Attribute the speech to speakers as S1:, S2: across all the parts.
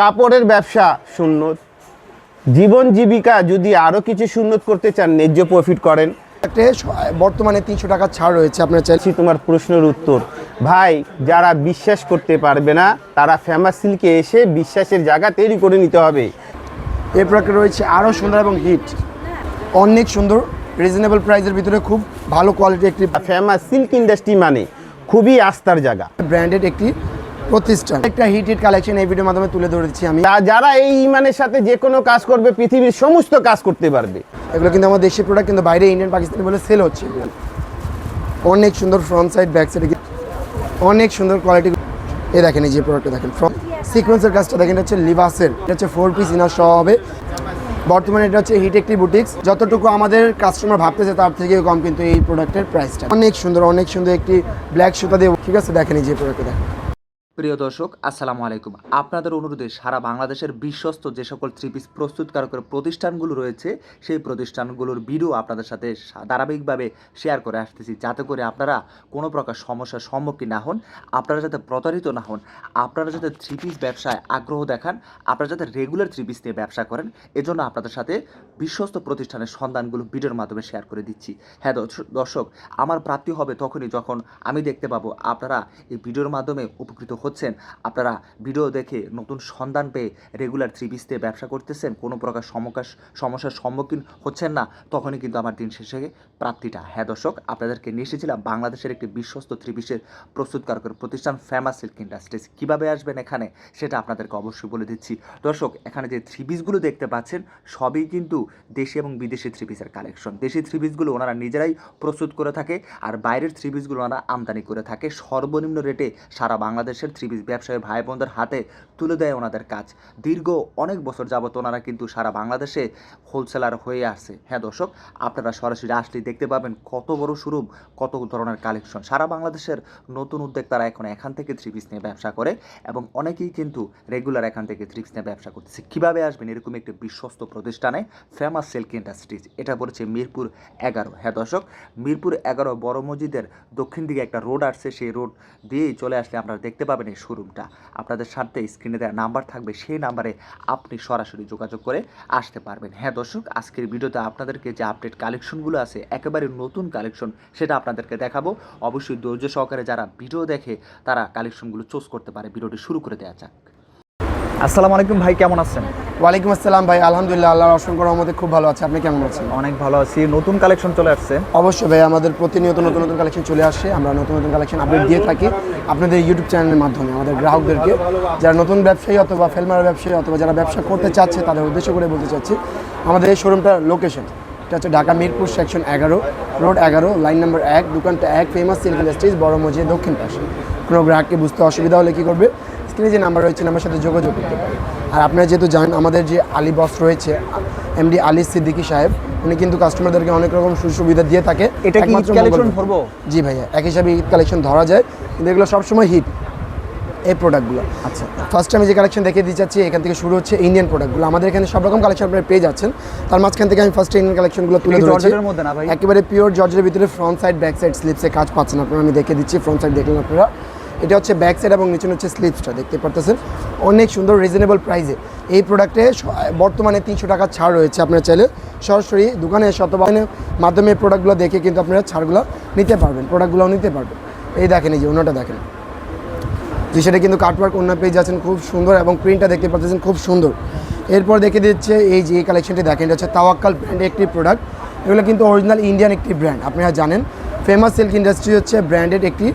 S1: কাপড়ের ব্যবসা শূন্য জীবন জীবিকা যদি আরও কিছু সুন্নত করতে চান ন্যায্য প্রফিট করেন।
S2: বর্তমানে তিনশো টাকা ছাড় রয়েছে আপনার
S1: চাইছি তোমার প্রশ্নের উত্তর। ভাই যারা বিশ্বাস করতে পারবে না তারা ফেমাস সিল্কে এসে বিশ্বাসের জায়গা তৈরি করে নিতে হবে।
S2: প্রোডাক্ট রয়েছে আরও সুন্দর এবং হিট অনেক সুন্দর রিজনেবল প্রাইসের ভিতরে খুব ভালো কোয়ালিটি একটি
S1: ফেমাস সিল্ক ইন্ডাস্ট্রি মানে খুবই আস্থার জায়গা।
S2: ব্র্যান্ডেড একটি প্রতিষ্ঠান। একটা হিট হিট কালেকশন এই ভিডিওর মাধ্যমে তুলে ধরেছি আমি।
S1: যারা এই ইমানের সাথে যে কোনো কাজ করবে পৃথিবীর সমস্ত কাজ করতে পারবে।
S2: এগুলো কিন্তু আমার দেশের প্রোডাক্ট কিন্তু বাইরে ইন্ডিয়ান পাকিস্তানি বলে সেল হচ্ছে। অনেক সুন্দর ফ্রন্ট সাইড ব্যাক সাইড অনেক সুন্দর কোয়ালিটি এই দেখেন এই যে প্রোডাক্টটা দেখেন। ফ্রন্ট সিকোয়েন্সের কাজটা দেখেন এটা হচ্ছে লিভাসের এটা হচ্ছে ফোর পিস ইনার সহ হবে। বর্তমানে এটা হচ্ছে হিট একটি বুটিক্স যতটুকু আমাদের কাস্টমার ভাবতেছে তার থেকে কম কিন্তু এই প্রোডাক্টের প্রাইসটা অনেক সুন্দর অনেক সুন্দর একটি ব্ল্যাক সুতা দিয়ে ঠিক আছে দেখেন এই যে প্রোডাক্টটা দেখেন।
S3: প্রিয় দর্শক, আসসালামু আলাইকুম। আপনাদের অনুরোধে সারা বাংলাদেশের বিশ্বস্ত যে সকল থ্রি পিস প্রস্তুতকারকের প্রতিষ্ঠানগুলো রয়েছে, সেই প্রতিষ্ঠানগুলোর ভিডিও আপনাদের সাথে ধারাবাহিকভাবে শেয়ার করে আসতেছি, যাতে করে আপনারা কোনো প্রকার সমস্যার সম্মুখীন না হন, আপনারা যাতে প্রতারিত না হন, আপনারা যাতে থ্রি পিস ব্যবসায় আগ্রহ দেখান, আপনারা যাতে রেগুলার থ্রি পিস নিয়ে ব্যবসা করেন, এজন্য আপনাদের সাথে বিশ্বস্ত প্রতিষ্ঠানের সন্ধানগুলো ভিডিওর মাধ্যমে শেয়ার করে দিচ্ছি। হ্যাঁ দর্শ- দর্শক, আমার প্রাপ্তি হবে তখনই যখন আমি দেখতে পাবো আপনারা এই ভিডিওর মাধ্যমে উপকৃত হচ্ছেন। আপনারা ভিডিও দেখে নতুন সন্ধান পেয়ে রেগুলার থ্রি পিস দিয়ে ব্যবসা করতেছেন, কোনো প্রকার সমকাশ, সমস্যার সম্মুখীন হচ্ছেন না, তখনই কিন্তু আমার দিন শেষে প্রাপ্তিটা। হ্যাঁ দর্শক, আপনাদেরকে নিয়ে এসেছিলাম বাংলাদেশের একটি বিশ্বস্ত থ্রি পিসের প্রস্তুতকারকের প্রতিষ্ঠান ফেমাস সিল্ক ইন্ডাস্ট্রিজ কীভাবে আসবেন এখানে? সেটা আপনাদেরকে অবশ্যই বলে দিচ্ছি। দর্শক, এখানে যে থ্রি পিসগুলো দেখতে পাচ্ছেন, সবই কিন্তু দেশি এবং বিদেশি থ্রি পিসের কালেকশন। দেশি থ্রি পিসগুলো ওনারা নিজেরাই প্রস্তুত করে থাকে, আর বাইরের থ্রি পিসগুলো ওনারা আমদানি করে থাকে। সর্বনিম্ন রেটে সারা বাংলাদেশের থ্রি পিস ব্যবসায়ী ভাই বোনদের হাতে তুলে দেয় ওনাদের কাজ। দীর্ঘ অনেক বছর যাবত ওনারা কিন্তু সারা বাংলাদেশে হোলসেলার হয়ে আসছে হ্যাঁ দর্শক, আপনারা সরাসরি আসলেই দেখতে পাবেন কত বড় শোরুম কত ধরনের কালেকশন সারা বাংলাদেশের নতুন উদ্যোগ তারা এখন এখান থেকে থ্রি পিস নিয়ে ব্যবসা করে এবং অনেকেই কিন্তু রেগুলার এখান থেকে থ্রি পিস নিয়ে ব্যবসা করতেছে। কীভাবে আসবেন? এরকম একটি বিশ্বস্ত প্রতিষ্ঠানে ফেমাস সিল্ক ইন্ডাস্ট্রিজ এটা পড়েছে মিরপুর এগারো। হ্যাঁ দর্শক, মিরপুর এগারো বড় মসজিদের দক্ষিণ দিকে একটা রোড আসছে। সেই রোড দিয়েই চলে আসলে আপনারা দেখতে পাবেন এই শোরুমটা আপনাদের সাথে স্ক্রিনে দেওয়া নাম্বার থাকবে, সেই নাম্বারে আপনি সরাসরি যোগাযোগ করে আসতে পারবেন। হ্যাঁ দর্শক, আজকের ভিডিওতে আপনাদেরকে যে আপডেট কালেকশনগুলো আছে, একেবারে নতুন কালেকশন সেটা আপনাদেরকে দেখাবো। অবশ্যই ধৈর্য সহকারে যারা ভিডিও দেখে, তারা কালেকশনগুলো চুজ করতে পারে। ভিডিওটি শুরু করে দেওয়া যাক।
S4: আসসালামু আলাইকুম ভাই, কেমন আছেন?
S2: ওয়ালাইকুম আসসালাম ভাই আলহামদুলিল্লাহ আল্লাহর অসংখ্য রহমতে খুব ভালো আছে। আপনি কেমন আছেন?
S4: অনেক ভালো আছি। নতুন কালেকশন চলে আসছে।
S2: অবশ্যই ভাই আমাদের প্রতিনিয়ত নতুন নতুন কালেকশন চলে আসে। আমরা নতুন নতুন কালেকশন আপডেট দিয়ে থাকি আপনাদের ইউটিউব চ্যানেলের মাধ্যমে আমাদের গ্রাহকদেরকে। যারা নতুন ব্যবসায়ী অথবা ফেলমার ব্যবসায়ী অথবা যারা ব্যবসা করতে চাচ্ছে তাদের উদ্দেশ্য করে বলতে চাচ্ছি আমাদের এই শোরুমটার লোকেশন এটা হচ্ছে ঢাকা মিরপুর সেকশন এগারো রোড এগারো লাইন নাম্বার এক দোকানটা এক ফেমাস সিল্ক ইন্ডাস্ট্রিজ বড় মসজিদ দক্ষিণ পাশে। কোনো গ্রাহককে বুঝতে অসুবিধা হলে কী করবে? স্ক্রিনে যে নাম্বার রয়েছে নাম্বার সাথে যোগাযোগ করতে পারে আর আপনারা যেহেতু জানেন আমাদের যে আলী বস রয়েছে এমডি আলী সিদ্দিকী সাহেব উনি কিন্তু কাস্টমারদেরকে অনেক রকম সুযোগ সুবিধা দিয়ে থাকে।
S4: এটা কি কালেকশন। ধরবো
S2: জি ভাইয়া এক হিসাবে ঈদ কালেকশন ধরা যায় কিন্তু এগুলো সবসময় হিট এই প্রোডাক্টগুলো
S4: আচ্ছা।
S2: ফার্স্ট আমি যে কালেকশন দেখে দিতে চাচ্ছি এখান থেকে শুরু হচ্ছে ইন্ডিয়ান প্রোডাক্টগুলো আমাদের এখানে সব রকম কালেকশন আপনারা পেয়ে যাচ্ছেন। তার মাঝখান থেকে আমি ফার্স্ট ইন্ডিয়ান কালেকশনগুলো তুলে ধরেছি।
S4: মধ্যে না ভাই?
S2: একেবারে পিওর জর্জের ভিতরে ফ্রন্ট সাইড ব্যাক সাইড স্লিপসে কাজ পাচ্ছেন আপনারা আমি দেখে দিচ্ছি ফ্রন্ট সাইড দেখলেন আপনারা। এটা হচ্ছে ব্যাক সাইড এবং নিচে হচ্ছে স্লিপসটা দেখতে পারতেছেন? অনেক সুন্দর রিজনেবল প্রাইসে এই প্রোডাক্টে বর্তমানে তিনশো টাকা ছাড় রয়েছে আপনারা চাইলে। সরাসরি দোকানে অনলাইনের মাধ্যমে প্রোডাক্টগুলো দেখে কিন্তু আপনারা ছাড়গুলো নিতে পারবেন প্রোডাক্টগুলো নিতে পারবেন। এই দেখেন, এই যে অন্যটা দেখেন। যে সেটা কিন্তু কাটওয়ার্ক অন্য পেজ আছেন, খুব সুন্দর এবং প্রিন্টটা দেখতে পাচ্ছেন, খুব সুন্দর। এরপর দেখে দিচ্ছে, এই যে এই কালেকশনটি দেখেন, এটা হচ্ছে তাওয়াক্কাল ব্র্যান্ডের একটি প্রোডাক্ট এগুলো কিন্তু অরিজিনাল ইন্ডিয়ান একটি ব্র্যান্ড আপনারা জানেন। ফেমাস সিল্ক ইন্ডাস্ট্রি হচ্ছে ব্র্যান্ডেড একটি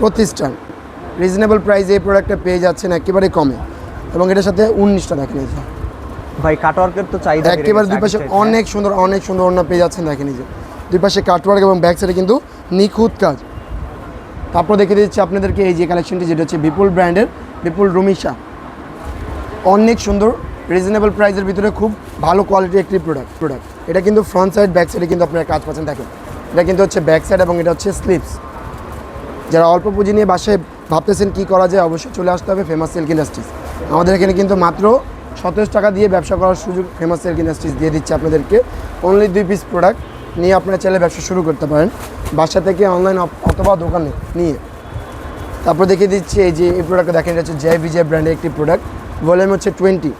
S2: প্রতিষ্ঠান। রিজনেবল প্রাইসে এই প্রোডাক্টটা পেয়ে যাচ্ছেন একেবারে কমে। এবং এটার সাথে উনিশটা দেখেন এই যে।
S4: ভাই কাটওয়ার্কের তো চাহিদা
S2: একেবারে দুই পাশে অনেক সুন্দর অনেক সুন্দর অন্য পেয়ে যাচ্ছেন দেখেন এই যে। দুই পাশে কাটওয়ার্ক এবং ব্যাক সাইডে কিন্তু নিখুঁত কাজ। তারপর দেখে দিচ্ছি আপনাদেরকে এই যে কালেকশনটি যেটা হচ্ছে বিপুল ব্র্যান্ডের বিপুল রুমিশা অনেক সুন্দর রিজনেবল প্রাইসের ভিতরে খুব ভালো কোয়ালিটির একটি প্রোডাক্ট প্রোডাক্ট এটা কিন্তু ফ্রন্ট সাইড ব্যাক সাইডে কিন্তু আপনারা কাজ পাচ্ছেন দেখেন। এটা কিন্তু হচ্ছে ব্যাক সাইড এবং এটা হচ্ছে স্লিপস যারা অল্প পুঁজি নিয়ে বাসায় ভাবতেছেন কী করা যায় অবশ্যই চলে আসতে হবে ফেমাস সিল্ক ইন্ডাস্ট্রিজ আমাদের এখানে কিন্তু মাত্র সতেরো টাকা দিয়ে ব্যবসা করার সুযোগ ফেমাস সিল্ক ইন্ডাস্ট্রিজ দিয়ে দিচ্ছে আপনাদেরকে। অনলি দুই পিস প্রোডাক্ট নিয়ে আপনারা চাইলে ব্যবসা শুরু করতে পারেন। বাসা থেকে অনলাইন অথবা দোকানে নিয়ে। তারপর দেখিয়ে দিচ্ছি এই যে এই প্রোডাক্টটা দেখেন এটা হচ্ছে জয় বিজয় ব্র্যান্ডের একটি প্রোডাক্ট ভলিউম হচ্ছে টোয়েন্টি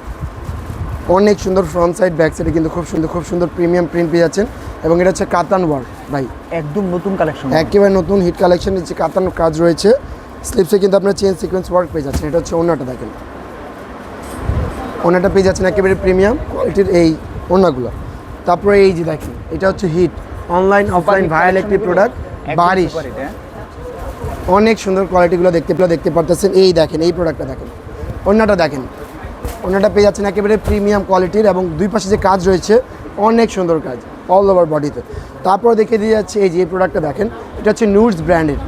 S2: অনেক সুন্দর ফ্রন্ট সাইড ব্যাক সাইডে কিন্তু খুব সুন্দর খুব সুন্দর প্রিমিয়াম প্রিন্ট পেয়ে যাচ্ছেন। এবং এটা হচ্ছে কাতান ওয়ার ভাই।
S4: একদম নতুন কালেকশন
S2: একেবারে নতুন হিট কালেকশন নিচ্ছে কাতান কাজ রয়েছে। স্লিপসে কিন্তু আপনার চেন সিকোয়েন্স ওয়ার্ক পেয়ে যাচ্ছেন। এটা হচ্ছে ওনাটা দেখেন। ওনাটা পেয়ে যাচ্ছেন একেবারে প্রিমিয়াম কোয়ালিটির এই ওনাগুলো তারপরে এই যে দেখেন এটা হচ্ছে হিট অনলাইন অফলাইন ভায়াল একটি প্রোডাক্ট বারিশ অনেক সুন্দর কোয়ালিটিগুলো দেখতে পেলে দেখতে পারতেছেন। এই দেখেন এই প্রোডাক্টটা দেখেন। অন্যটা দেখেন। অন্যটা পেয়ে যাচ্ছেন একেবারে প্রিমিয়াম কোয়ালিটির এবং দুই পাশে যে কাজ রয়েছে অনেক সুন্দর কাজ অল ওভার বডিতে তারপর দেখে দিয়ে যাচ্ছে এই যে এই প্রোডাক্টটা দেখেন এটা হচ্ছে নুডস ব্র্যান্ডের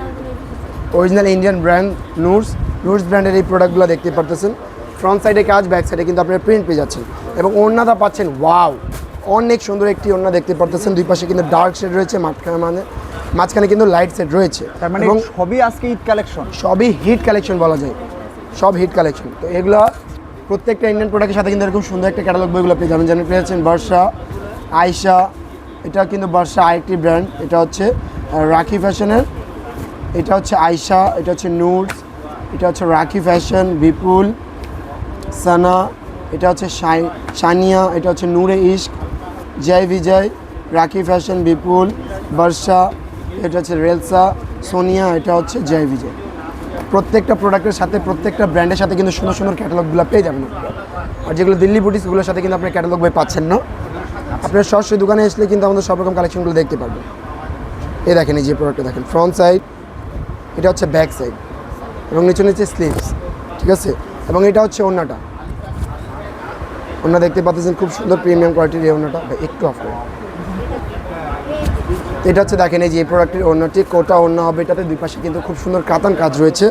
S2: অরিজিনাল ইন্ডিয়ান ব্র্যান্ড নুডস নুডস ব্র্যান্ডের এই প্রোডাক্টগুলো দেখতে পারতেছেন। ফ্রন্ট সাইডে কাজ ব্যাক সাইডে কিন্তু আপনারা প্রিন্ট পেয়ে যাচ্ছেন। এবং ওড়নাটা পাচ্ছেন ওয়াও অনেক সুন্দর একটি ওড়না দেখতে পারতেছেন। দুই পাশে কিন্তু ডার্ক শেড রয়েছে মাঝখানে মানে মাঝখানে কিন্তু লাইট শেড রয়েছে।
S4: মানে
S2: এবং
S4: সবই আজকে ঈদ কালেকশন
S2: সবই হিট কালেকশন বলা যায়। সব হিট কালেকশন তো এগুলো প্রত্যেকটা ইন্ডিয়ান প্রোডাক্টের সাথে কিন্তু এরকম সুন্দর একটা ক্যাটালগ বইগুলো পেয়ে যাবেন। যেমন পেয়েছেন বর্ষা আয়শা এটা কিন্তু বর্ষা আরেকটি ব্র্যান্ড এটা হচ্ছে রাখি ফ্যাশনের এটা হচ্ছে আয়শা, এটা হচ্ছে নুডস এটা হচ্ছে রাখি ফ্যাশন, বিপুল, সানা, এটা হচ্ছে সানিয়া এটা হচ্ছে নূরে ইশক, জয় বিজয়, রাখি ফ্যাশন, বিপুল, বর্ষা, এটা হচ্ছে রেলসা, সোনিয়া, এটা হচ্ছে জয় বিজয়। প্রত্যেকটা প্রোডাক্টের সাথে, প্রত্যেকটা ব্র্যান্ডের সাথে কিন্তু সুন্দর সুন্দর ক্যাটালগুলো পেয়ে যাবেন আর যেগুলো দিল্লি বুটিসগুলোর সাথে কিন্তু আপনার ক্যাটালগ বই পাচ্ছেন না। আপনার সরাসরি দোকানে আসলে কিন্তু আমাদের সব রকম কালেকশনগুলো দেখতে পারবেন। এই দেখেন এই যে প্রোডাক্টটা দেখেন ফ্রন্ট সাইড এটা হচ্ছে ব্যাক সাইড এবং নিচে নিচে স্লিভস ঠিক আছে? এবং এটা হচ্ছে ওন্নাটা ওন্না দেখতে পাচ্ছেন খুব সুন্দর প্রিমিয়াম কোয়ালিটির এই ওন্নাটা ভাই, একটু অফ এটা হচ্ছে দেখেন এই যে এই প্রোডাক্টের ওন্নাটি কোটা ওন্না হবে এটাতে দুই পাশে কিন্তু খুব সুন্দর কাতান কাজ রয়েছে।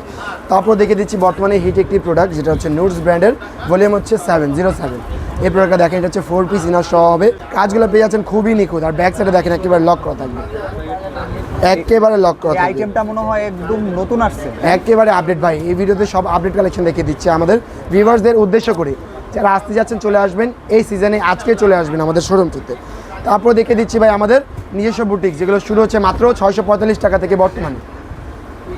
S2: তারপর দেখে দিচ্ছি বর্তমানে হিট একটি প্রোডাক্ট যেটা হচ্ছে নোটস ব্র্যান্ডের ভলিউম হচ্ছে সেভেন জিরো সেভেন এই প্রোডাক্টটা দেখেন এটা হচ্ছে ফোর পিস ইনার সহ হবে। কাজগুলো পেয়ে যাচ্ছেন খুবই নিখুঁত আর ব্যাক সাইডে দেখেন একেবারে লক করা থাকবে। একেবারে লক করা
S4: আইটেমটা মনে হয় একদম নতুন আসছে।
S2: একেবারে আপডেট ভাই এই ভিডিওতে সব আপডেট কালেকশন দেখিয়ে দিচ্ছে আমাদের ভিউয়ার্সদের উদ্দেশ্য করে। যারা আসতে যাচ্ছেন চলে আসবেন এই সিজনে আজকে চলে আসবেন আমাদের শোরুমটিতে তারপর দেখে দিচ্ছি ভাই আমাদের নিজস্ব বুটিক যেগুলো শুরু হচ্ছে মাত্র ছয়শো পঁয়তাল্লিশ টাকা থেকে বর্তমানে।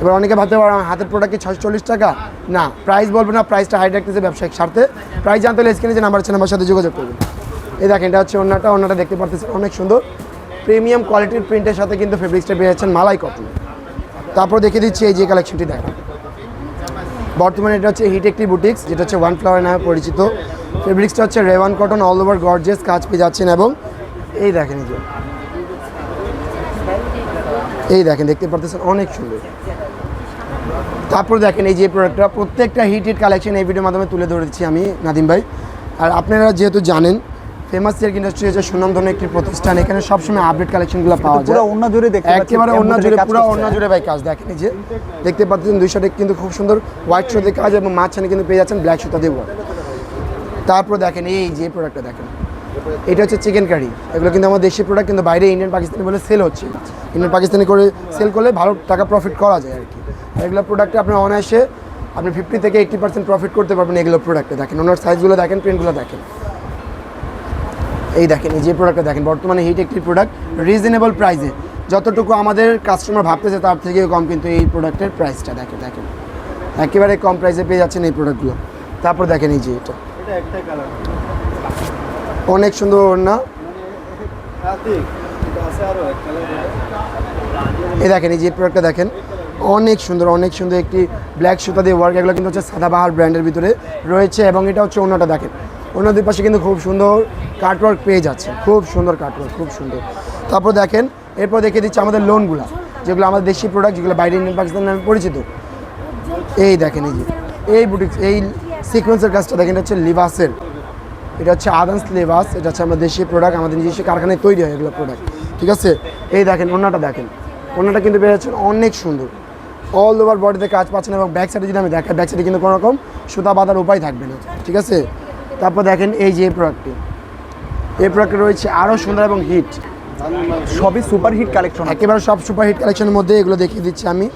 S2: এবার অনেকে ভাবতে পারো আমার হাতের প্রোডাক্ট কি ছয়শো চল্লিশ টাকা? না প্রাইস বলব না প্রাইসটা হাই রাখতেছে ব্যবসায়িক স্বার্থে। প্রাইস জানতে হলে স্ক্রিনে যে নাম্বার আছে নাম্বার সাথে যোগাযোগ করবেন। এই দেখেন এটা হচ্ছে অন্যটা অন্যটা দেখতে পারতেছেন অনেক সুন্দর। প্রিমিয়াম কোয়ালিটির প্রিন্টের সাথে কিন্তু ফেব্রিক্সটা পেয়ে যাচ্ছেন মালাই কটন। তারপর দেখে দিচ্ছি এই যে কালেকশনটি দেখেন। বর্তমানে এটা হচ্ছে হিট একটি বুটিক্স যেটা হচ্ছে ওয়ান ফ্লাওয়ার নামে পরিচিত। ফেব্রিক্সটা হচ্ছে rayon cotton all over gorgeous কাজ পেয়ে যাচ্ছেন এবং এই দেখেন যে। এই দেখেন, দেখতে পারতেছেন অনেক সুন্দর। তারপর দেখেন এই যে প্রোডাক্টটা, প্রত্যেকটা হিট হিট কালেকশন এই ভিডিওর মাধ্যমে তুলে ধরেছি আমি, নাদিম ভাই। আর আপনারা যেহেতু জানেন ফেমাস সিল্ক ইন্ডাস্ট্রি হচ্ছে সুনামধন্য একটি প্রতিষ্ঠান। এখানে সবসময় আপডেট কালেকশনগুলো পাওয়া যায়।
S4: পুরো অন্য জুড়ে দেখতে
S2: একেবারে অন্য জুড়ে পুরো। অন্য জুড়ে ভাই কাজ। দেখেন এই যে দেখতে পাচ্ছেন দুই সাইডে কিন্তু খুব সুন্দর হোয়াইট সুতে কাজ এবং মাঝখানে কিন্তু পেয়ে যাচ্ছেন ব্ল্যাক সুতা দিয়ে। তারপর দেখেন এই যে প্রোডাক্টটা দেখেন। এটা হচ্ছে চিকেন কারি এগুলো কিন্তু আমার দেশি প্রোডাক্ট কিন্তু বাইরে ইন্ডিয়ান পাকিস্তানি বলে সেল হচ্ছে। ইন্ডিয়ান পাকিস্তানি করে সেল করলে ভালো টাকা প্রফিট করা যায় আর কি। এগুলো প্রোডাক্টে আপনি অনায়াসে আপনি ফিফটি থেকে এইট্টি পার্সেন্ট প্রফিট করতে পারবেন এগুলো প্রোডাক্টে দেখেন ওনার সাইজগুলো দেখেন প্রিন্টগুলো দেখেন। এই দেখেন এই যে প্রোডাক্টটা দেখেন বর্তমানে হিট একটি প্রোডাক্ট রিজনেবল প্রাইসে যতটুকু আমাদের কাস্টমার ভাবতেছে তার থেকে কম কিন্তু এই প্রোডাক্টের প্রাইসটা দেখেন দেখেন। একেবারে কম প্রাইসে পেয়ে যাচ্ছেন এই প্রোডাক্টগুলো তারপর দেখেন এই যে এটা। অনেক সুন্দর ওড়না। এই দেখেন এই যে প্রোডাক্টটা দেখেন অনেক সুন্দর অনেক সুন্দর একটি ব্ল্যাক সুতা দিয়ে ওয়ার্ক এগুলো কিন্তু হচ্ছে সাদাবাহার ব্র্যান্ডের ভিতরে রয়েছে। এবং এটা হচ্ছে অন্যটা দেখেন। অন্য দুই পাশে কিন্তু খুব সুন্দর কাটওয়ার্ক পেয়ে যাচ্ছে। খুব সুন্দর কাটওয়ার্ক খুব সুন্দর। তারপর দেখেন, এরপর দেখে দিচ্ছে আমাদের লোনগুলো যেগুলো আমাদের দেশি প্রোডাক্ট যেগুলো বাইরে ইন্ডিয়ান পাকিস্তান নামে পরিচিত। এই দেখেন এই যে, এই বুটিক এই সিকোয়েন্সের কাজটা দেখেন হচ্ছে লিভাসের এটা হচ্ছে আদান্স লেবাস এটা হচ্ছে আমাদের দেশি প্রোডাক্ট আমাদের নিজস্ব কারখানায় তৈরি হয় এগুলো প্রোডাক্ট ঠিক আছে? এই দেখেন অন্যটা দেখেন। অন্যটা কিন্তু পেয়ে যাচ্ছেন অনেক সুন্দর। অল ওভার বডিতে কাজ পাচ্ছেন এবং ব্যাক সাইডে যদি আমি দেখাই ব্যাক সাইডে কিন্তু কোনো রকম সুতা বাঁধার উপায় থাকবে না, ঠিক আছে? তারপর দেখেন এই যে প্রোডাক্টটি প্রোডাক্টে রয়েছে আরও সুন্দর এবং হিট
S4: সবই সুপার হিট কালেকশন
S2: একেবারে সব সুপার হিট কালেকশনের মধ্যে এগুলো দেখিয়ে দিচ্ছি আমি।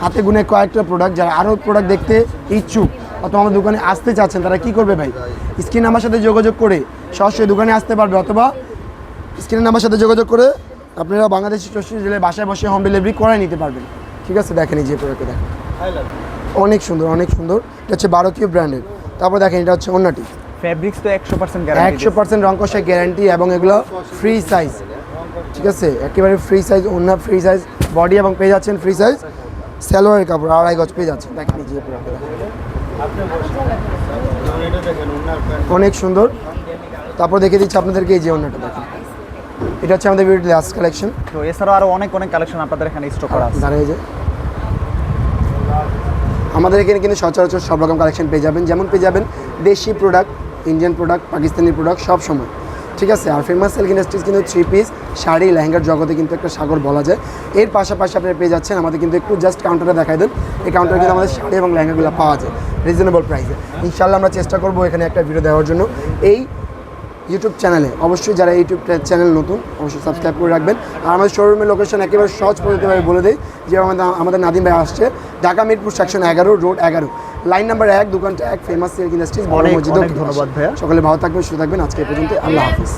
S2: হাতে গুনে কয়েকটা প্রোডাক্ট যারা আরও প্রোডাক্ট দেখতে ইচ্ছুক অথবা আমার দোকানে আসতে চাচ্ছেন, তারা কি করবে ভাই? স্ক্রিন আমার সাথে যোগাযোগ করে সরাসরি দোকানে আসতে পারবে অথবা স্ক্রিনের নাম্বার সাথে যোগাযোগ করে আপনারা বাংলাদেশি চৌষট্টি জেলায় বাসায় বসে হোম ডেলিভারি করে নিতে পারবেন। ঠিক আছে, দেখেন এই যে প্রোডাক্টে দেখেন। অনেক সুন্দর অনেক সুন্দর। এটা হচ্ছে কিউ ব্র্যান্ডের তারপর দেখেন এটা হচ্ছে অন্যটি।
S4: ফেব্রিক্স তো একশো পার্সেন্ট গ্যারান্টি
S2: একশো পার্সেন্ট রং কষায় গ্যারান্টি এবং এগুলো ফ্রি সাইজ ঠিক আছে? একেবারে ফ্রি সাইজ অন্য ফ্রি সাইজ বডি এবং পেয়ে যাচ্ছেন ফ্রি সাইজ স্যালোয়ারের কাপড় আড়াই গজ পেয়ে যাচ্ছেন। দেখেন দেখেন। অনেক সুন্দর। তারপর দেখে দিচ্ছি আপনাদেরকে এই যে অন্যটা দেখেন। এটা হচ্ছে আমাদের বিউটি লাস্ট কালেকশন
S4: তো এছাড়াও আরও অনেক অনেক কালেকশন আপনাদের এখানে স্টক করা আছে।
S2: দাঁড়িয়ে যে। আমাদের এখানে কিন্তু সচরাচর সব রকম কালেকশন পেয়ে যাবেন। যেমন পেয়ে যাবেন দেশি product Indian product Pakistani product সব সময়। ঠিক আছে? আর ফেমাস সিল্ক ইন্ডাস্ট্রিজ কিন্তু থ্রি পিস শাড়ি, লেহেঙ্গার জগতে কিন্তু একটা সাগর বলা যায়। এর পাশাপাশি আপনি পেয়ে যাচ্ছেন আমাদের কিন্তু একটু জাস্ট কাউন্টারে দেখাই দেন। এই কাউন্টারে কিন্তু আমাদের শাড়ি এবং লেহেঙ্গাগুলো পাওয়া যায় রিজনেবল প্রাইসে ইনশাল্লাহ আমরা চেষ্টা করব এখানে একটা ভিডিও দেওয়ার জন্য। এই ইউটিউব চ্যানেলে অবশ্যই যারা ইউটিউব চ্যানেল নতুন, অবশ্যই সাবস্ক্রাইব করে রাখবেন। আর আমাদের শোরুমের লোকেশন একেবারে সহজ পদ্ধতিভাবে বলে দিই যে আমাদের আমাদের নাদিম ভাই আসছে। ঢাকা মিরপুর সেকশন এগারো রোড এগারো। লাইন নাম্বার এক দোকানটা এক ফেমাস সিল্ক ইন্ডাস্ট্রিজ বড় মসজিদ
S4: ধন্যবাদ ভাইয়া।
S2: সকলে ভালো থাকবেন সুস্থ থাকবেন। আজকে পর্যন্ত আল্লাহ হাফিজ।